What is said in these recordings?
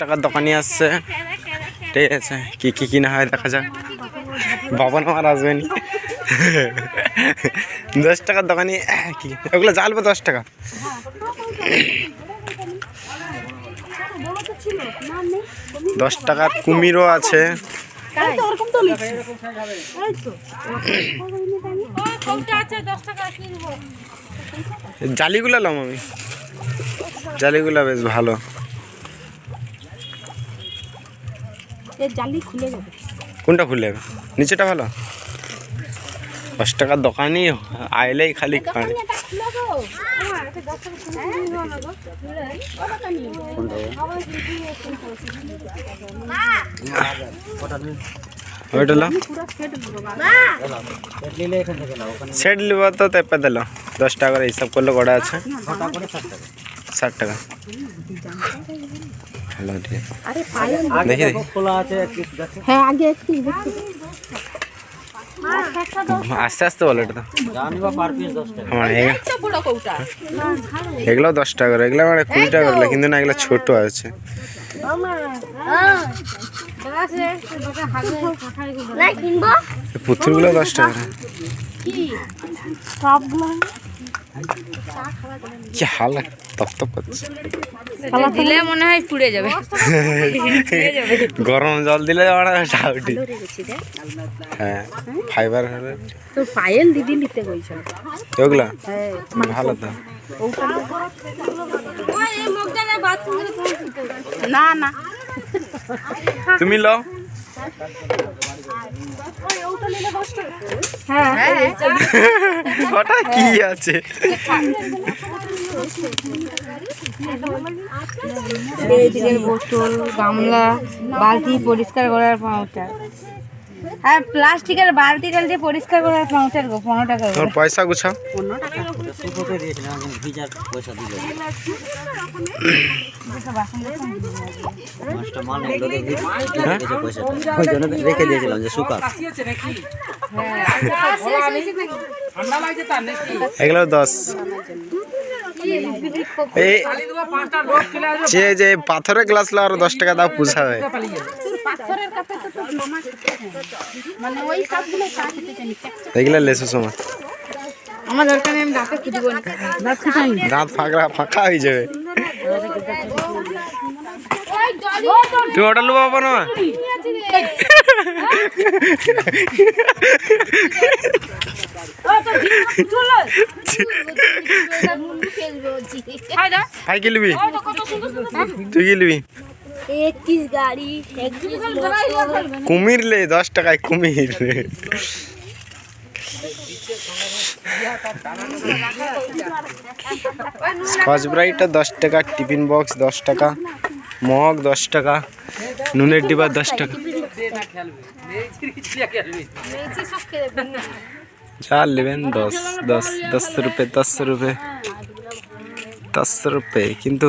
টাকার দোকানি আসছে। ঠিক আছে, কি কি কিনা হয় দেখা যাক। বাবা আমার আসবে নি। দশ টাকার দোকানি কি, ওগুলো জ্বালবে দশ টাকা। দশ টাকার কুমিরও আছে। জালিগুলো লাম আমি। জালিগুলো বেশ ভালো। জালি খুলে যাবে। কোনটা খুললে নিচেটা ভালো? দশ টাকার দোকানই আইলেই খালি খায় সেট লিব তো তেপে দিল। দশ টাকার হিসাব করলে কটা আছে। ষাট টাকা। দেখি দেখি হ্যাঁ আগে একটু দেখতে আস্তে আস্তে বলো এটা তো। আমার এগুলো দশ টাকা করে এগুলো মানে কুড়ি টাকা করে কিন্তু না এগুলো ছোট আছে। পুতুলগুলো দশ টাকা কি হাল তপ তপ করছে। দিলে মনে হয় পুড়ে যাবে। গরম জল দিলে ডাউটি হ্যাঁ ফাইবার হলে তো পায়েল দিদি নিতে কইছ ওগুলা ভালো তো। না না। তুমি লো হ্যাঁ ওটা কি আছে? বোতল গামলা বালতি পরিষ্কার করার পাউডার। হ্যাঁ প্লাস্টিকের বালতি টালতি পরিষ্কার করার পাউডার গো পনেরো টাকা করে। তোমার পয়সা গুছাও রেখে দিয়েছিলাম যে শুকা এগুলো দশ। এই যে যে পাথরের গ্লাস লো আরও দশ টাকা দাও পুষাবে মানে ওই সবগুলো চাইতে চাই এগুলো লেসু সময়। আমার দরকার নেই আমি ডাক্তার খুঁজবো না। দাঁত ফাঁকা ফাঁকা হয়ে যাবে। তুই ওটা লো বাবা না? তুই কিলবি একত্রিশ গাড়ি কুমির লে দশ টাকায় কুমির স্কচ ব্রাইটটা দশ টাকা টিফিন বক্স দশ টাকা মগ দশ টাকা নুনের ডিবা দশ টাকা। যা নেবেন দশ দশ দশ রুপে দশ রুপে দশ রুপে কিন্তু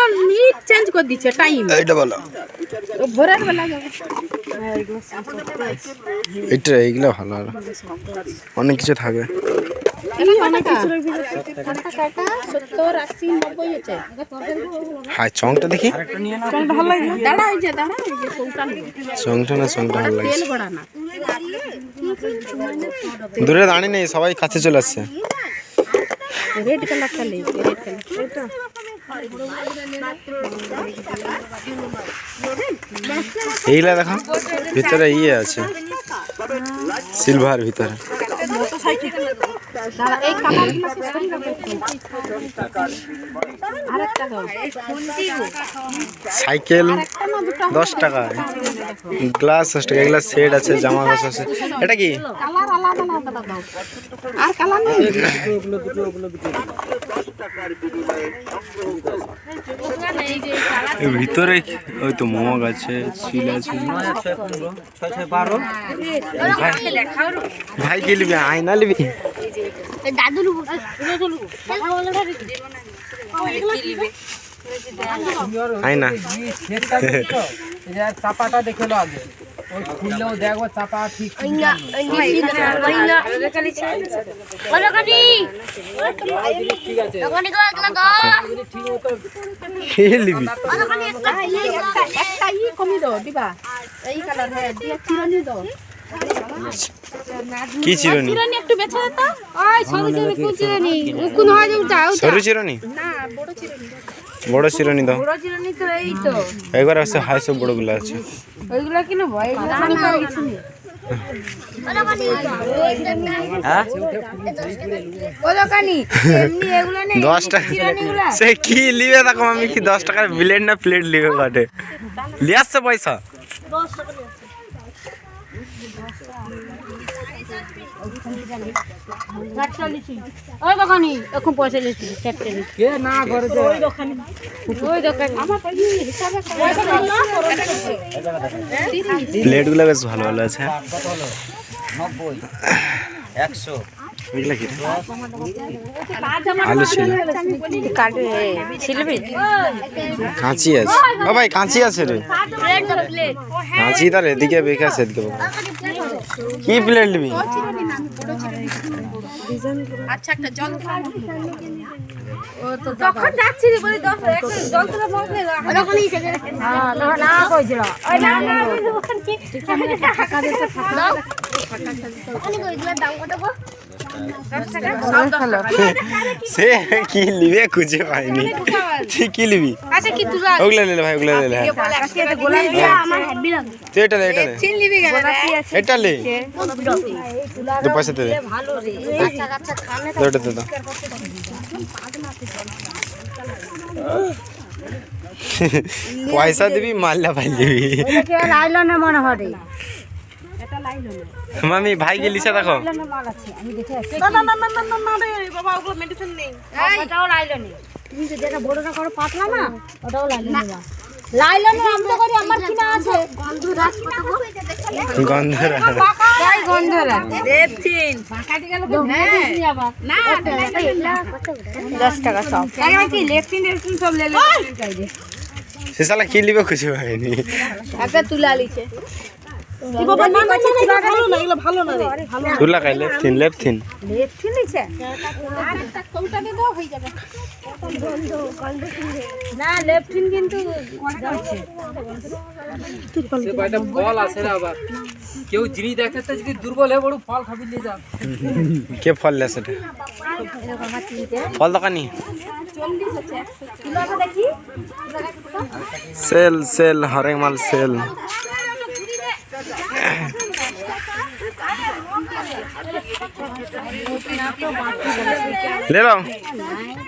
ট্রেন তো নিট চেঞ্জ করে দিচ্ছে টাইম এইটা বলো। ভোরের বেলা এইটা এইগুলো ভালো আর অনেক কিছু থাকবে চংটা দেখি। লাগে। চংটা না চংটা ভালো না। দূরে দাঁড়িয়ে নেই সবাই কাছে চলে আসছে। রেড কালারটা নেবে রেড কালার এইগুলা দেখো ভিতরে ইয়ে আছে সিলভার ভিতরে। এই সাইকেল দশ টাকা। গ্লাস দশ টাকা এগুলা সেট আছে জামা গাছ আছে। এটা কি? ভিতরে ওই তো মগ আছে চিল আছে। ভাই কি লিবি। আয়না লিবি দাদু লুবু চাপাটা দেখে লো আগে খুললেও দেখব চাপা ঠিক আছে কি চিরনি? চিরনি একটু বেছে দে তো। ওই সরু চিরনি কোন চিরনি। কোন হয় যে উঠা সরু চিরনি? না বড় চিরনি। বড় চিরনি দাও। বড় চিরনি তো এই তো। একবার আছে হাই সব বড়গুলো আছে। ওইগুলো আমি এগুলো নেই দশ টাকা। সে কি লিবে? দেখো আমি কি দশ টাকার ব্লেড না প্লেট লিবে কাটে লিয়ে আসছে পয়সা। ওই দোকানি এখন পয়সা লিখছি চারটে কে না করে যে ওই দোকানি। আমার প্লেটগুলো বেশ ভালো ভালো আছে। নব্বই একশো। এগুলো কি? রে? আলু ছিল। কাঁচি আছে। ও ভাই কাঁচি আছে রে। কাঁচি তার এদিকে বেঁকে আছে এদিকে। কি প্লেট নিবি? আচ্ছা একটা জল তখন যাচ্ছি বলি দশ জল তোলা মগলে দোকানি হ্যাঁ না না কইছিল ওই না না টাকা দিতে সে কি লিবে খুঁজে পাইনি। তুই কি লিবি আচ্ছা কি তুলা ওগুলো লে লে ভাই ওগুলো লে লে হ্যাঁ। তুই এটা লে এটা লে এটা লে দু। পয়সা দে দে ভালো রে। আচ্ছা আচ্ছা দে ওটা দে দাও পয়সা দিবি মাল্লা ভাই দিবি। কে মনে হয় মামি ভাই লিসা দেখো। না না না না না না না রে বাবা ওগুলো মেডিসিন নেই ওটাও লাইলো নি তুমি তো যেটা বড়টা করো পাতলা না? ওটাও লাইলো না লাইলো না আমি তো করি আমার কিনা আছে গন্ধ রাস গন্ধরা কই গন্ধরা দেবছিন বাকাটি গেল তো হ্যাঁ না দশ টাকা সব আগে কি লেফটিন লেফটিন সব লে লে সে শালা কি লিবে খুঁজে পাইনি। একটা তুলা লিছে। হয়ে কেউ জিনিস দেখতে যদি দুর্বল হয়ে বড় ফল খাবি নিয়ে যা। কে ফল লে সেটা ফল দোকানি। সেল সেল হরেক মাল সেল। ले लो